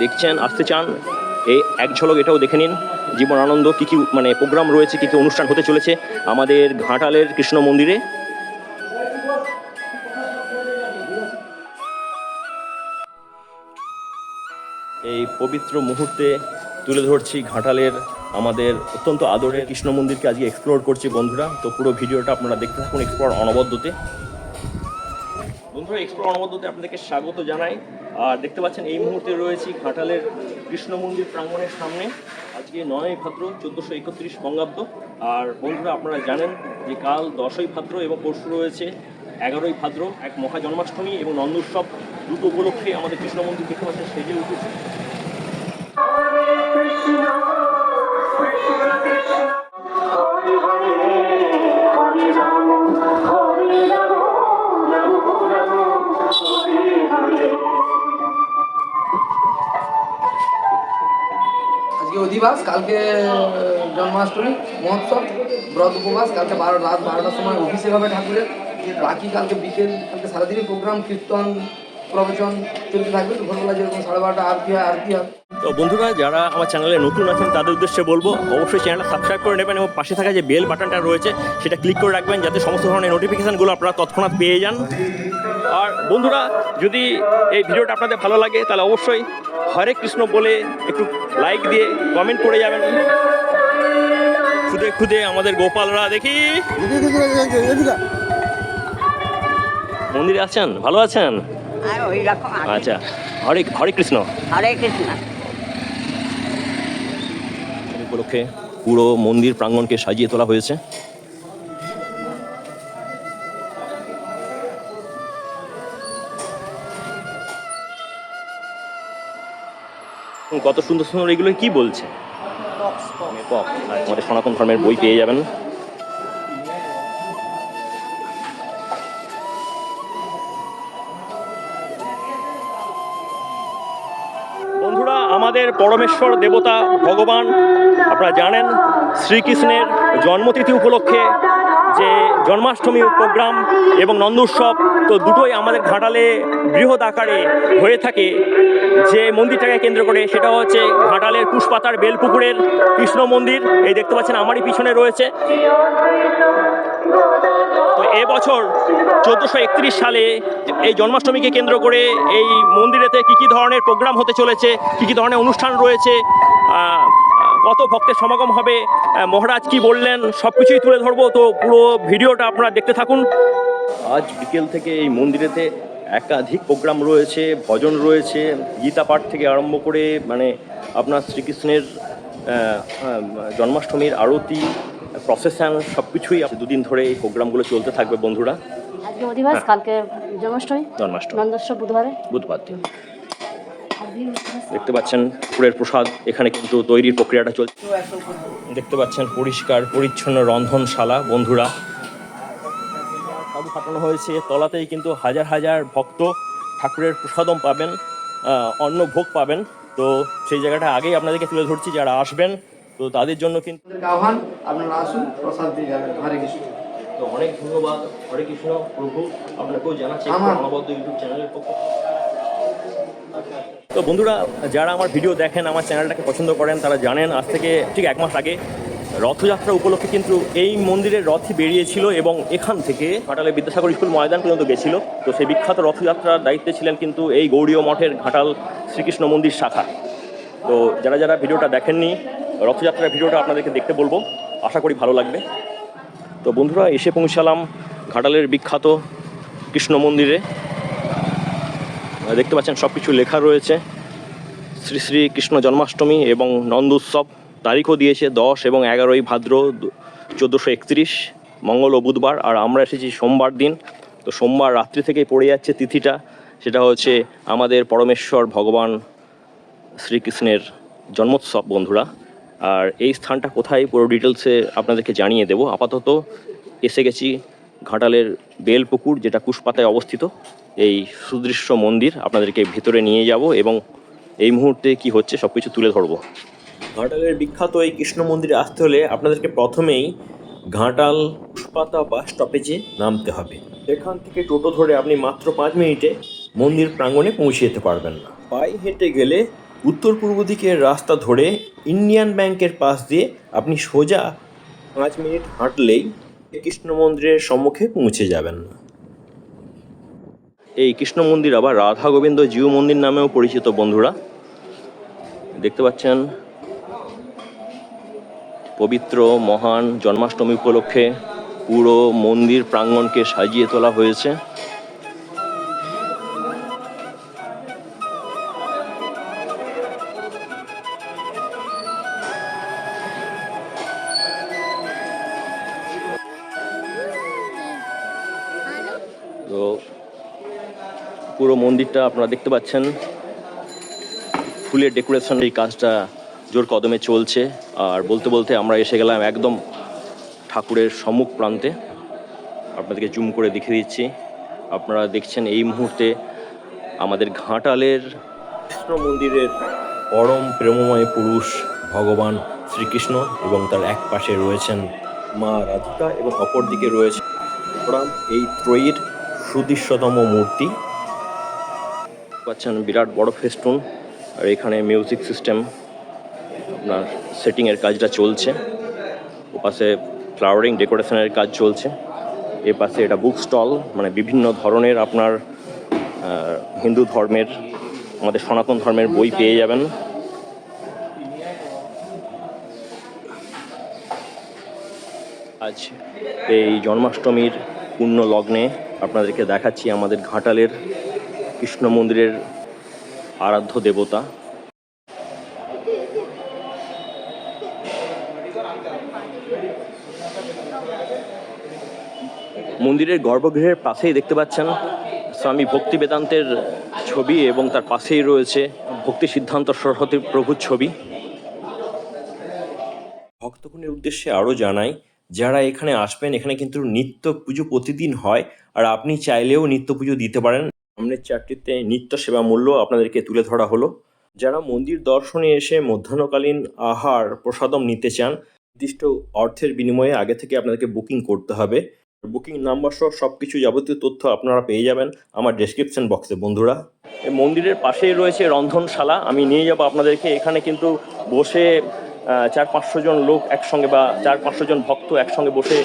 দেখছেন, আসতে চান, এই এক ঝলক এটাও দেখে নিন। জীবন আনন্দ, কী কী মানে প্রোগ্রাম রয়েছে, কী কী অনুষ্ঠান হতে চলেছে আমাদের ঘাটালের কৃষ্ণ মন্দিরে। এই পবিত্র মুহূর্তে তুলে ধরছি ঘাটালের আমাদের অত্যন্ত আদরের কৃষ্ণ মন্দিরকে আজকে এক্সপ্লোর করছি বন্ধুরা। তো পুরো ভিডিওটা আপনারা দেখতে থাকুন এক্সপ্লোর অনবদ্যতে। বন্ধুরা এক্সপ্লোর অনবদ্যতে আপনাদেরকে স্বাগত জানাই। আর দেখতে পাচ্ছেন, এই মুহূর্তে রয়েছি ঘাটালের কৃষ্ণ মন্দির প্রাঙ্গণের সামনে। আজকে নয়ই ভাদ্র, চোদ্দোশো একত্রিশ বঙ্গাব্দ। আর বন্ধুরা, আপনারা জানেন যে কাল দশই ভাদ্র এবং পরশু রয়েছে এগারোই ভাদ্র, এক মহা জন্মাষ্টমী এবং নন্দোৎসব দুটো উপলক্ষে আমাদের কৃষ্ণ মন্দির দেখতে পাচ্ছেন, সেজে উঠেছে। অধিবাস কালকে জন্মাষ্টমী, মহোৎসব, ব্রত উপবাস, কালকে বারো, রাত বারোটার সময় অফিসে হবে ঠাকুরের। বাকি কালকে বিকেল, কালকে সারাদিনই প্রোগ্রাম কীর্তন, প্রবচন চলতে থাকবে। ভোরবেলা যেরকম সাড়ে বারোটা, আরতি হয় আরতি হয়। তো বন্ধুরা যারা আমার চ্যানেলে নতুন আছেন তাদের উদ্দেশ্যে বলব অবশ্যই চ্যানেলটা সাবস্ক্রাইব করে নেবেন এবং পাশে থাকা যে বেল বাটনটা রয়েছে সেটা ক্লিক করে রাখবেন যাতে সমস্ত ধরনের নোটিফিকেশানগুলো আপনারা তৎক্ষণাৎ পেয়ে যান। আর বন্ধুরা যদি এই ভিডিওটা আপনাদের ভালো লাগে তাহলে অবশ্যই হরে কৃষ্ণ বলে একটু লাইক দিয়ে কমেন্ট করে যাবেন। খুদে খুদে আমাদের গোপালরা দেখি। মন্দিরে আছেন ভালো আছেন? আছে। আচ্ছা হরে হরে কৃষ্ণ। হরে কৃষ্ণ। উপলক্ষে পুরো মন্দির প্রাঙ্গণকে সাজিয়ে তোলা হয়েছে। কত সুন্দর সুন্দর এগুলো কি বলছে? আমাদের সনাতন ধর্মের বই পেয়ে যাবেন। পরমেশ্বর দেবতা ভগবান। আপনারা জানেন শ্রীকৃষ্ণের জন্মতিথি উপলক্ষে যে জন্মাষ্টমী প্রোগ্রাম এবং নন্দোৎসব তো দুটোই আমাদের ঘাটালে বৃহৎ আকারে হয়ে থাকে। যে মন্দিরটাকে কেন্দ্র করে, সেটা হচ্ছে ঘাটালের কুশপাতার বেলপুকুরের কৃষ্ণ মন্দির। এই দেখতে পাচ্ছেন, আমারই পিছনে রয়েছে। তো এবছর চোদ্দোশো একত্রিশ সালে এই জন্মাষ্টমীকে কেন্দ্র করে এই মন্দিরেতে কী কী ধরনের প্রোগ্রাম হতে চলেছে, কী কী ধরনের অনুষ্ঠান রয়েছে কত ভক্তের সমাগম হবে মহারাজ কি বললেন সব কিছুই তুলে ধরবো, তো পুরো ভিডিওটা আপনারা দেখতে থাকুন। আজ বিকেল থেকে এই মন্দিরেতে একাধিক প্রোগ্রাম রয়েছে, ভজন রয়েছে, গীতা পাঠ থেকে আরম্ভ করে মানে আপনার শ্রীকৃষ্ণের জন্মাষ্টমীর আরতি প্রসেশন সব কিছুই দুদিন ধরে এই প্রোগ্রামগুলো চলতে থাকবে বন্ধুরা। আজকে অধিবাস কালকে জন্মাষ্টমী। জন্মাষ্টমী। বুধবারে। বুধবার দিন দেখতে পাচ্ছেন পুরের প্রসাদ এখানে কিন্তু তৈরির প্রক্রিয়াটা চলছে দেখতে পাচ্ছেন পরিষ্কার পরিচ্ছন্ন রন্ধনশালা বন্ধুরা। ফাটানো হয়েছে তলাতেই কিন্তু হাজার হাজার ভক্ত ঠাকুরের প্রসাদম পাবেন অন্ন ভোগ পাবেন। তো সেই জায়গাটা আগেই আপনাদেরকে তুলে ধরছি যারা আসবেন তো তাদের জন্য কিন্তু আহ্বান আপনারা আসুন প্রসাদ দিয়ে যাবেন। হরে কৃষ্ণ। তো অনেক ধন্যবাদ। হরে কৃষ্ণ প্রভু আপনাকেও জানাচ্ছি আমার- অনবদ্য ইউটিউব চ্যানেলের পক্ষ তো বন্ধুরা যারা আমার ভিডিও দেখেন আমার চ্যানেলটাকে পছন্দ করেন তারা জানেন আজ থেকে ঠিক এক মাস আগে রথযাত্রা উপলক্ষে কিন্তু এই মন্দিরের রথই বেরিয়েছিল এবং এখান থেকে ঘাটালে বিদ্যাসাগর স্কুল ময়দান পর্যন্ত গেছিল। তো সেই বিখ্যাত রথযাত্রার দায়িত্বে ছিলেন কিন্তু এই গৌরীয় মঠের ঘাটাল শ্রীকৃষ্ণ মন্দির শাখা। তো যারা যারা ভিডিওটা দেখেননি রথযাত্রার ভিডিওটা আপনাদেরকে দেখতে বলব। আশা করি ভালো লাগবে। তো বন্ধুরা, এসে পৌঁছালাম ঘাটালের বিখ্যাত কৃষ্ণ মন্দিরে। দেখতে পাচ্ছেন সব কিছু লেখা রয়েছে। শ্রী শ্রী কৃষ্ণ জন্মাষ্টমী এবং নন্দ উৎসব। তারিখও দিয়েছে দশ এবং এগারোই ভাদ্র চোদ্দোশো একত্রিশ, মঙ্গল ও বুধবার। আর আমরা এসেছি সোমবার দিন। তো সোমবার রাত্রি থেকেই পড়ে যাচ্ছে তিথিটা। সেটা হচ্ছে আমাদের পরমেশ্বর ভগবান শ্রীকৃষ্ণের জন্মোৎসব, বন্ধুরা। আর এই স্থানটা কোথায় পুরো ডিটেলসে আপনাদেরকে জানিয়ে দেবো। আপাতত এসে গেছি ঘাটালের বেলপুকুর, যেটা কুশপাতায় অবস্থিত। এই সুদৃশ্য মন্দির আপনাদেরকে ভিতরে নিয়ে যাব এবং এই মুহূর্তে কি হচ্ছে সব কিছু তুলে ধরবো। ঘাটালের বিখ্যাত এই কৃষ্ণ মন্দিরে আসতে হলে আপনাদেরকে প্রথমেই ঘাটাল পুষ্পাতা বাস স্টপেজে নামতে হবে। এখান থেকে টোটো ধরে আপনি মাত্র পাঁচ মিনিটে মন্দির প্রাঙ্গণে পৌঁছে যেতে পারবেন না। পায়ে হেঁটে গেলে উত্তর পূর্ব দিকের রাস্তা ধরে ইন্ডিয়ান ব্যাংকের পাশ দিয়ে আপনি সোজা পাঁচ মিনিট হাঁটলেই কৃষ্ণ মন্দিরের সম্মুখে পৌঁছে যাবেন। এই কৃষ্ণ মন্দির আবার রাধা গোবিন্দ জিউ মন্দির নামেও পরিচিত বন্ধুরা। দেখতে পাচ্ছেন, পবিত্র, মহান জন্মাষ্টমী উপলক্ষে পুরো মন্দির প্রাঙ্গণকে সাজিয়ে তোলা হয়েছে। পুরো মন্দিরটা আপনারা দেখতে পাচ্ছেন। ফুলের ডেকোরেশন এই কাজটা জোর কদমে চলছে। আর বলতে বলতে আমরা এসে গেলাম একদম ঠাকুরের সম্মুখ প্রান্তে। আপনাদেরকে জুম করে দেখিয়ে দিচ্ছি। আপনারা দেখছেন এই মুহূর্তে আমাদের ঘাটালের কৃষ্ণ মন্দিরের পরম প্রেমময় পুরুষ ভগবান শ্রীকৃষ্ণ এবং তার এক পাশে রয়েছেন মা রাধিকা এবং অপর দিকে রয়েছে এই ত্রয়ীর সুদৃশ্যতম মূর্তি। পাচ্ছেন বিরাট বড় ফেস্টুন। আর এখানে মিউজিক সিস্টেম, আপনার সেটিংয়ের কাজটা চলছে। ওপাশে ফ্লাওয়ারিং ডেকোরেশনের কাজ চলছে। এ পাশে এটা বুক স্টল মানে বিভিন্ন ধরনের আপনার হিন্দু ধর্মের, আমাদের সনাতন ধর্মের বই পেয়ে যাবেন। আজ এই জন্মাষ্টমীর পূর্ণ লগ্নে আপনাদেরকে দেখাচ্ছি আমাদের ঘাটালের কৃষ্ণ মন্দিরের আরাধ্য দেবতা। মন্দিরের গর্ভগৃহের পাশেই দেখতে পাচ্ছেন স্বামী ভক্তি বেদান্তের ছবি এবং তার পাশেই রয়েছে ভক্তি সিদ্ধান্ত সরস্বতী প্রভুর ছবি। ভক্তগণের উদ্দেশ্যে আরও জানাই, যারা এখানে আসবেন, এখানে কিন্তু নিত্য পুজো প্রতিদিন হয়, আর আপনি চাইলেও নিত্য পুজো দিতে পারেন। সামনের চারটিতে নিত্য সেবা মূল্য আপনাদেরকে তুলে ধরা হলো। যারা মন্দির দর্শনে এসে মধ্যাহ্নকালীন আহার প্রসাদম নিতে চান, নির্দিষ্ট অর্থের বিনিময়ে আগে থেকে আপনাদেরকে বুকিং করতে হবে। বুকিং নাম্বার সহ সব কিছু যাবতীয় তথ্য আপনারা পেয়ে যাবেন আমার ডেসক্রিপশন বক্সে বন্ধুরা। মন্দিরের পাশেই রয়েছে রন্ধনশালা। আমি নিয়ে যাব আপনাদেরকে। এখানে কিন্তু বসে চার পাঁচশো জন লোক একসঙ্গে বা চার পাঁচশো জন ভক্ত একসঙ্গে বসে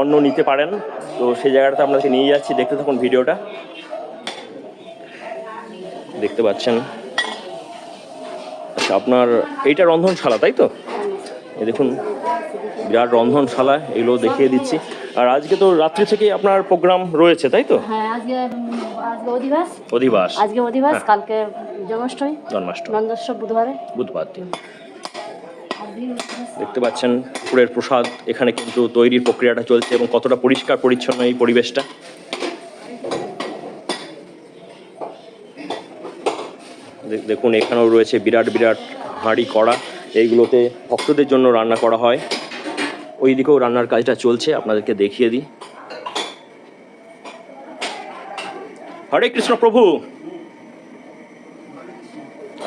অন্ন নিতে পারেন। তো সেই জায়গাটাতে আপনাদেরকে নিয়ে যাচ্ছি। দেখতে থাকুন ভিডিওটা। দেখতে পাচ্ছেন। আচ্ছা আপনার এইটা রন্ধনশালা তাই তো? এই দেখুন বিরাট রন্ধনশালা এগুলো দেখিয়ে দিচ্ছি। আর আজকে তো রাত্রি থেকে আপনার প্রোগ্রাম রয়েছে তাই তো? হ্যাঁ আজকে আজকে অধিবাস। অধিবাস। আজকে অধিবাস হ্যাঁ। কালকে জন্মাষ্টমী। জন্মাষ্টমী। বুধবারে। বুধবার দিন। দেখতে পাচ্ছেন ঠাকুরের প্রসাদ এখানে কিন্তু তৈরির প্রক্রিয়াটা চলছে এবং কতটা পরিষ্কার পরিচ্ছন্ন এই পরিবেশটা। দেখুন এখানেও রয়েছে বিরাট বিরাট হাঁড়ি কড়া। এইগুলোতে ভক্তদের জন্য রান্না করা হয়। ওই দিকেও রান্নার কাজটা চলছে আপনাদেরকে দেখিয়ে দিই। হরে কৃষ্ণ প্রভু!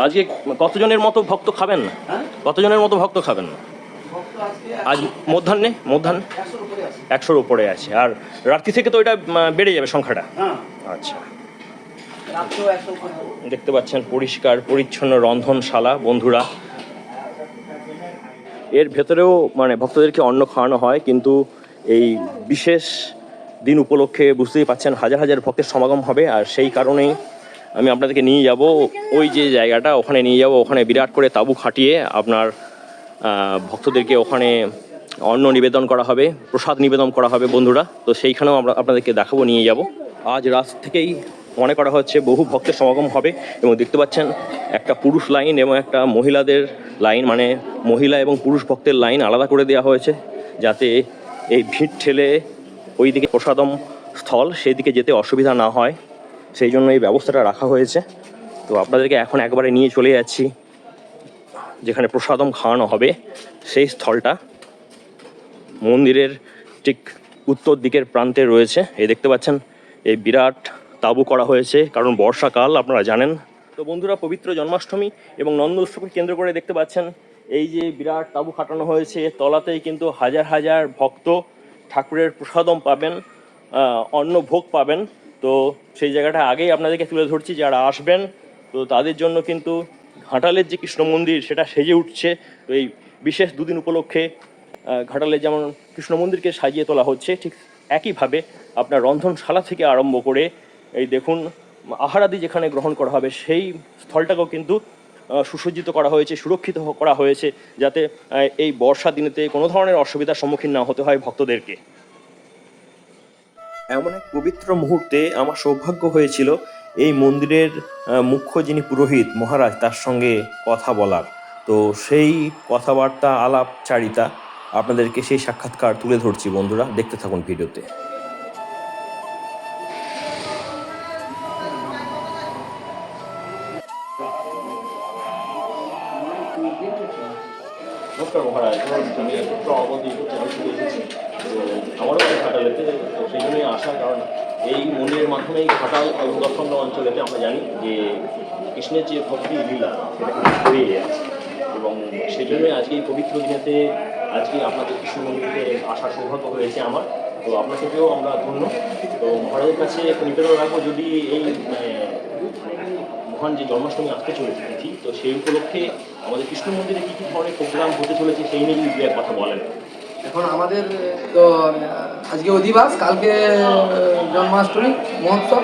আজকে কতজনের মতো ভক্ত খাবেন? না কতজনের মতো ভক্ত খাবেন? না আজ মধ্যাহ্নে? মধ্যাহ্নে? একশোর উপরে আছে। আর রাত্রি থেকে তো এটা বেড়ে যাবে সংখ্যাটা। আচ্ছা। দেখতে পাচ্ছেন পরিষ্কার, পরিচ্ছন্ন রন্ধনশালা, বন্ধুরা। এর ভেতরেও মানে ভক্তদেরকে অন্ন খাওয়ানো হয়, কিন্তু এই বিশেষ দিন উপলক্ষে বুঝতেই পাচ্ছেন হাজার হাজার ভক্তের সমাগম হবে, আর সেই কারণেই আমি আপনাদেরকে নিয়ে যাব ওই যে জায়গাটা, ওখানে নিয়ে যাব, ওখানে বিরাট করে তাঁবু খাটিয়ে আপনার ভক্তদেরকে ওখানে অন্ন নিবেদন করা হবে, প্রসাদ নিবেদন করা হবে, বন্ধুরা। তো সেইখানেও আমরা আপনাদেরকে দেখাবো, নিয়ে যাব। আজ রাত থেকেই মনে করা হচ্ছে বহু ভক্তের সমাগম হবে এবং দেখতে পাচ্ছেন একটা পুরুষ লাইন এবং একটা মহিলাদের লাইন মানে মহিলা এবং পুরুষ ভক্তের লাইন আলাদা করে দেওয়া হয়েছে যাতে এই ভিড় ঠেলে ওই দিকে প্রসাদম স্থল সেই দিকে যেতে অসুবিধা না হয়। সেই জন্য এই ব্যবস্থাটা রাখা হয়েছে। তো আপনাদেরকে এখন একবারে নিয়ে চলে যাচ্ছি, যেখানে প্রসাদম খাওয়ানো হবে। সেই স্থলটা মন্দিরের ঠিক উত্তর দিকের প্রান্তে রয়েছে। এই দেখতে পাচ্ছেন, এই বিরাট তাঁবু করা হয়েছে, কারণ বর্ষাকাল, আপনারা জানেন। তো বন্ধুরা, পবিত্র জন্মাষ্টমী এবং নন্দ উৎসবকে কেন্দ্র করে দেখতে পাচ্ছেন, এই যে বিরাট তাবু খাটানো হয়েছে, তলাতেই কিন্তু হাজার হাজার ভক্ত ঠাকুরের প্রসাদম পাবেন অন্ন ভোগ পাবেন। তো সেই জায়গাটা আগেই আপনাদেরকে তুলে ধরছি, যারা আসবেন, তো তাদের জন্য কিন্তু ঘাটালের যে কৃষ্ণ মন্দির, সেটা সেজে উঠছে। তো এই বিশেষ দুদিন উপলক্ষে ঘাটালে যেমন কৃষ্ণ মন্দিরকে সাজিয়ে তোলা হচ্ছে, ঠিক একইভাবে আপনার রন্ধনশালা থেকে আরম্ভ করে এই দেখুন, আহারাদি যেখানে গ্রহণ করা হবে, সেই স্থলটাকেও কিন্তু সুসজ্জিত করা হয়েছে, সুরক্ষিত করা হয়েছে, যাতে এই বর্ষা দিনেতে কোনো ধরনের অসুবিধার সম্মুখীন না হতে হয় ভক্তদেরকে। এমন এক পবিত্র মুহূর্তে আমার সৌভাগ্য হয়েছিল, এই মন্দিরের মুখ্য যিনি পুরোহিত মহারাজ, তার সঙ্গে কথা বলার। তো সেই কথাবার্তা, আলাপচারিতা আপনাদেরকে সেই সাক্ষাৎকার তুলে ধরছি বন্ধুরা, দেখতে থাকুন ভিডিওতে। নমস্কার মহারাজ আমি একটু অবধি এসেছি তো আমারও বাড়ি ঘাটালেতে তো সেই জন্যই আসা কারণ এই মন্দিরের মাধ্যমেই ঘাটাল এবং দক্ষিণ অঞ্চলেতে আমরা জানি যে কৃষ্ণের যে ভক্তি লীলা সেটা ছড়িয়ে এবং সেই আজকে এই পবিত্র দিনেতে আজকে আপনাদের কৃষ্ণ মন্দিরে আসার সৌভাগ্য হয়েছে আমার? তো আপনাকেও আমরা ধন্য। তো মহারাজের কাছে নিবেদন রাখব যদি এই মানে, মহান যে জন্মাষ্টমী আসতে চলেছে তিথি তো সেই উপলক্ষে আমাদের কৃষ্ণ মন্দিরে কী কী ধরনের প্রোগ্রাম হতে চলেছে সেই নিয়ে যদি এক কথা বলেন। এখন আমাদের, তো, আজকে অধিবাস, কালকে, জন্মাষ্টমী, মহোৎসব,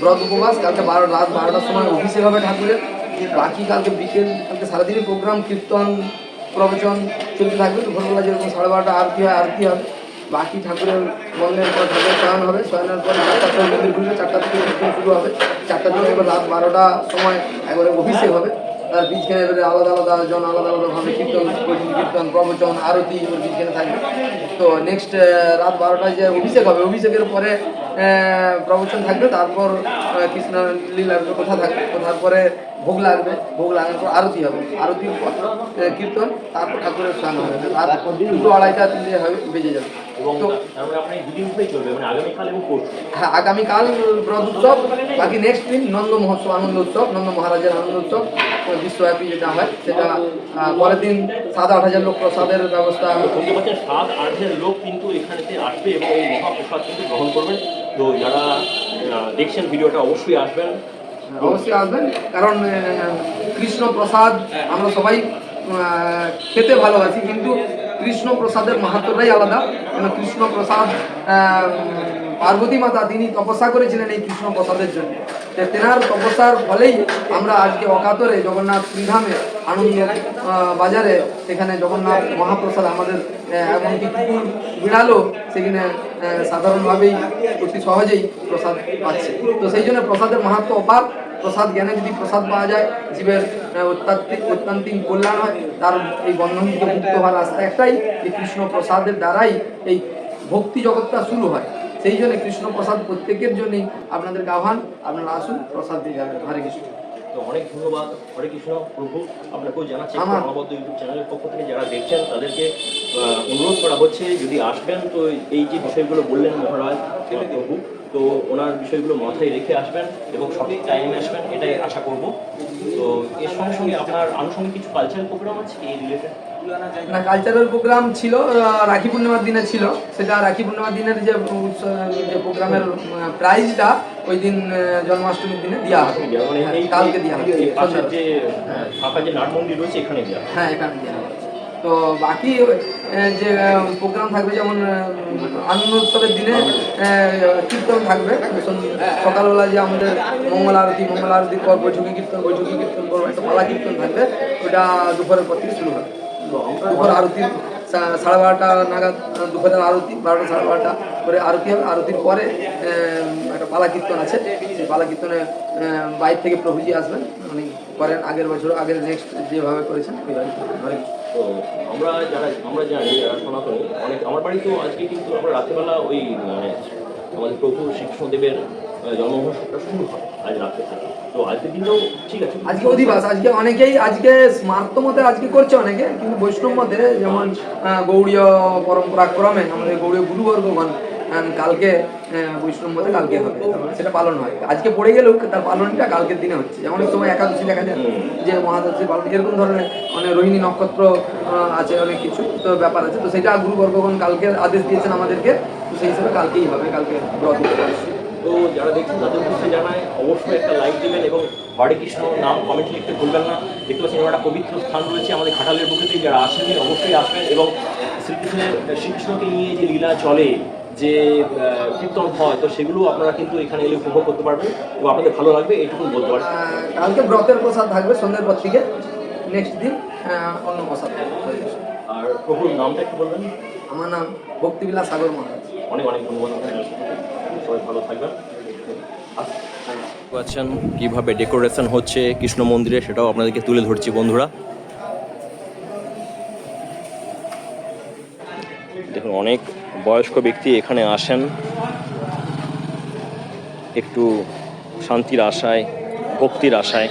ব্রত উপবাস, কালকে বারো, রাত বারোটার সময় অফিসে হবে ঠাকুরের। বাকি কালকে বিকেল, কালকে সারাদিনই প্রোগ্রাম কীর্তন, প্রবচন চলতে থাকবে। দুপুরবেলা যেরকম সাড়ে বারোটা, আরতি হয়, আরতি হবে। বাকি ঠাকুরের বন্ধের পর ঠাকুরের শয়ন হবে, শয়নের পর সময় মন্দির খুলবে চারটা থেকে শুরু হবে। চারটার থেকে এবার রাত বারোটা সময় একবারে অফিসে হবে। তার বীজখানে এবারে আলাদা আলাদা জন আলাদা আলাদাভাবে কীর্তন কীর্তন প্রবচন আরতি ওর বীজখানে থাকবে। তো নেক্সট রাত বারোটায় যে অভিষেক হবে, অভিষেকের পরে প্রবচন থাকবে, তারপর কৃষ্ণ লীলার কথা থাকবে। কথার পরে ভোগ লাগবে, ভোগ লাগার পর আরতি হবে। আরতির পর কীর্তন, তারপর ঠাকুরের স্নান হবে। তারপর দুটো আড়াইটা তিনটে হবে, বেজে যাবে। এবং তো তারপরে আপনার দুদিন ধরেই চলবে মানে আগামীকাল এবং পরশু। হ্যাঁ আগামীকাল ব্রত উৎসব বাকি নেক্সট দিন নন্দ মহোৎসব আনন্দ উৎসব নন্দ মহারাজের আনন্দ উৎসব বিশ্বব্যাপী যেটা হয় সেটা পরের দিন সাত আট হাজার লোক প্রসাদের ব্যবস্থা। শুনতে পাচ্ছেন সাত আট হাজার লোক কিন্তু এখানেতে আসবে এবং এই মহাপ্রসাদ কিন্তু গ্রহণ করবেন। তো যারা দেখছেন ভিডিওটা অবশ্যই আসবেন। অবশ্যই আসবেন কারণ কৃষ্ণ প্রসাদ আমরা সবাই খেতে ভালোবাসি কিন্তু কৃষ্ণ প্রসাদের মাহাত্মটাই আলাদা। কেন কৃষ্ণপ্রসাদ পার্বতী মাতা তিনি তপস্যা করেছিলেন এই কৃষ্ণপ্রসাদের জন্য। তেনার তপস্যার ফলেই আমরা আজকে অকাতরে জগন্নাথ শ্রীধামে আনন্দ আহ, বাজারে সেখানে জগন্নাথ মহাপ্রসাদ আমাদের এমনকি কুকুর বিড়ালও সেখানে সাধারণভাবেই অতি সহজেই প্রসাদ পাচ্ছে। তো সেই জন্য প্রসাদের মাহাত্ম অপার। প্রসাদ জ্ঞানে যদি প্রসাদ পাওয়া যায় জীবের অত্যাত্মিক অত্যান্তিক কল্যাণ হয় তার এই বন্ধন থেকে মুক্ত হওয়ার রাস্তা একটাই এই কৃষ্ণ প্রসাদের দ্বারাই এই ভক্তি জগৎটা শুরু হয়। সেই জন্য কৃষ্ণ প্রসাদ প্রত্যেকের জন্যই আপনাদেরকে আহ্বান আপনারা আসুন প্রসাদ দিয়ে যাবেন হরে কৃষ্ণ। তো অনেক ধন্যবাদ। হরে কৃষ্ণ প্রভু আপনাকেও জানাচ্ছি অনবদ্য ইউটিউব চ্যানেলের পক্ষ থেকে যারা দেখছেন তাদেরকে অনুরোধ করা হচ্ছে যদি আসবেন তো এই যে বিষয়গুলো বললেন মহারাজ প্রভু তো ওনার বিষয়গুলো মাথায় রেখে আসবেন এবং সঠিক টাইমে আসবেন এটাই আশা করব। তো এর সঙ্গে সঙ্গে আপনার আনুষঙ্গিক কিছু কালচারাল প্রোগ্রাম আছে এই রিলেটেড না কালচারাল প্রোগ্রাম ছিল রাখি পূর্ণিমার দিনে ছিল। সেটা রাখি পূর্ণিমার দিনের যে যে প্রোগ্রামের প্রাইজটা ওই দিন জন্মাষ্টমীর দিনে দেওয়া হবে। মানে কালকে দেওয়া হবে। দেওয়া হবে। হ্যাঁ এখানে দেওয়া হবে। তো বাকি যে প্রোগ্রাম থাকবে যেমন আনন্দ উৎসবের দিনে কীর্তন থাকবে। সকালবেলা যে আমাদের মঙ্গল আরতি মঙ্গল আরতির পর বৈঠকি কীর্তন বৈঠকি কীর্তন করব একটা পালা কীর্তন থাকবে। ওটা দুপুরের পর থেকে শুরু হবে। দুপুর আরতি সাড়ে বারোটা নাগাদ, দুপুরের আরতি, বারোটা সাড়ে বারোটা করে আরতি হবে। আরতির পরে একটা পালা কীর্তন আছে। সেই পালা কীর্তনে বাইর থেকে প্রভুজি আসবেন। উনি করেন আগের বছর, আগের নেক্সট যেভাবে করেছেন তো আমরা যারা, আমরা জানি, যারা অনেক, আমার বাড়িতেও আজকে কিন্তু আমরা রাত্রেবেলা ওই মানে আমাদের প্রভু শ্রীকৃষ্ণদেবের আজকে অধিবাস, আজকে অনেকেই আজকে স্মার্ত মতে আজকে করছে অনেকে, কিন্তু বৈষ্ণব মতে যেমন গৌড়ীয় পরম্পরা ক্রমে আমাদের গৌড়ীয় গুরুবর্গগণ কালকে বৈষ্ণব মতে কালকে হবে। সেটা পালন হয়। আজকে পড়ে গেলেও তার পালনটা কালকের দিনে হচ্ছে। যেমন অনেক সময় একাদশী দেখা যায় যে মহাদশী পালন এরকম ধরনের অনেক রোহিণী নক্ষত্র আছে অনেক কিছু, তো ব্যাপার আছে। তো সেটা গুরু বর্গগণ কালকে আদেশ দিয়েছেন আমাদেরকে, তো সেই হিসাবে কালকেই হবে, কালকে ব্রত। তো যারা দেখছেন তাদের উদ্দেশ্যে জানায় অবশ্যই একটা লাইক দেবেন এবং হরে কৃষ্ণ নাম কমেন্ট লিখতে ভুলবেন না। দেখতে পাচ্ছেন একটা পবিত্র স্থান রয়েছে আমাদের ঘাটালের বুকেতে যারা আসেননি অবশ্যই আসবেন এবং শ্রীকৃষ্ণের শ্রীকৃষ্ণকে নিয়ে যে লীলা চলে যে কীর্তন হয় তো সেগুলো আপনারা কিন্তু এখানে এলে উপভোগ করতে পারবেন এবং আপনাদের ভালো লাগবে এইটুকু বলতে পারবেন কালকে ব্রতের প্রসাদ থাকবে সন্ধ্যের পর থেকে। নেক্সট দিন অন্য প্রসাদ। আর প্রভুর নামটা একটু বলবেন। আমার নাম ভক্তিবিলাস সাগর মহারাজ। অনেক অনেক ধন্যবাদ সবাই ভালো থাকবেন। পাচ্ছেন কীভাবে ডেকোরেশন হচ্ছে কৃষ্ণ মন্দিরে সেটাও আপনাদেরকে তুলে ধরছি, বন্ধুরা। দেখুন, অনেক বয়স্ক ব্যক্তি এখানে আসেন। একটু শান্তির আশায়, ভক্তির আশায়।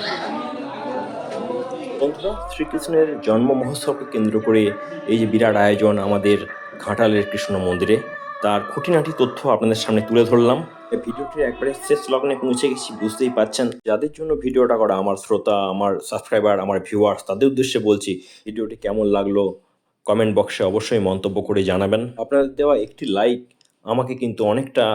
বন্ধুরা, শ্রীকৃষ্ণের জন্ম মহোৎসবকে কেন্দ্র করে এই যে বিরাট আয়োজন আমাদের ঘাটালের কৃষ্ণ মন্দিরে। তার খুঁটিনাটি তথ্য আপনাদের সামনে তুলে ধরলাম। এই ভিডিওটির একবারে শেষ লগ্নে পৌঁছে গেছি, বুঝতেই পাচ্ছেন। যাদের জন্য ভিডিওটা করা আমার শ্রোতা, আমার সাবস্ক্রাইবার, আমার ভিউয়ার্স তাদের উদ্দেশ্যে বলছি, ভিডিওটি কেমন লাগল কমেন্ট বক্সে অবশ্যই মন্তব্য করে জানাবেন। আপনাদের দেওয়া একটি লাইক আমাকে কিন্তু অনেকটা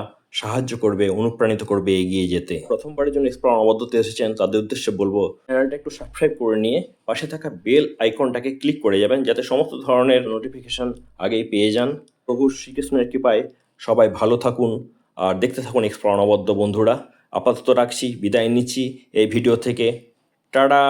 সাহায্য করবে, অনুপ্রাণিত করবে এগিয়ে যেতে। প্রথমবারের জন্য এক্সপ্লোর অবদ্ধতে এসেছেন, তাদের উদ্দেশ্যে বলব চ্যানেলটা একটু সাবস্ক্রাইব করে নিয়ে পাশে থাকা বেল আইকনটাকে ক্লিক করে যাবেন, যাতে সমস্ত ধরনের নোটিফিকেশন আগেই পেয়ে যান। প্রভু শ্রীকৃষ্ণের কৃপায় সবাই ভালো থাকুন আর দেখতে থাকুন এক্সপ্লোর অনবদ্য বন্ধুরা। আপাতত রাখছি, বিদায় নিচ্ছি এই ভিডিও থেকে। টাটা!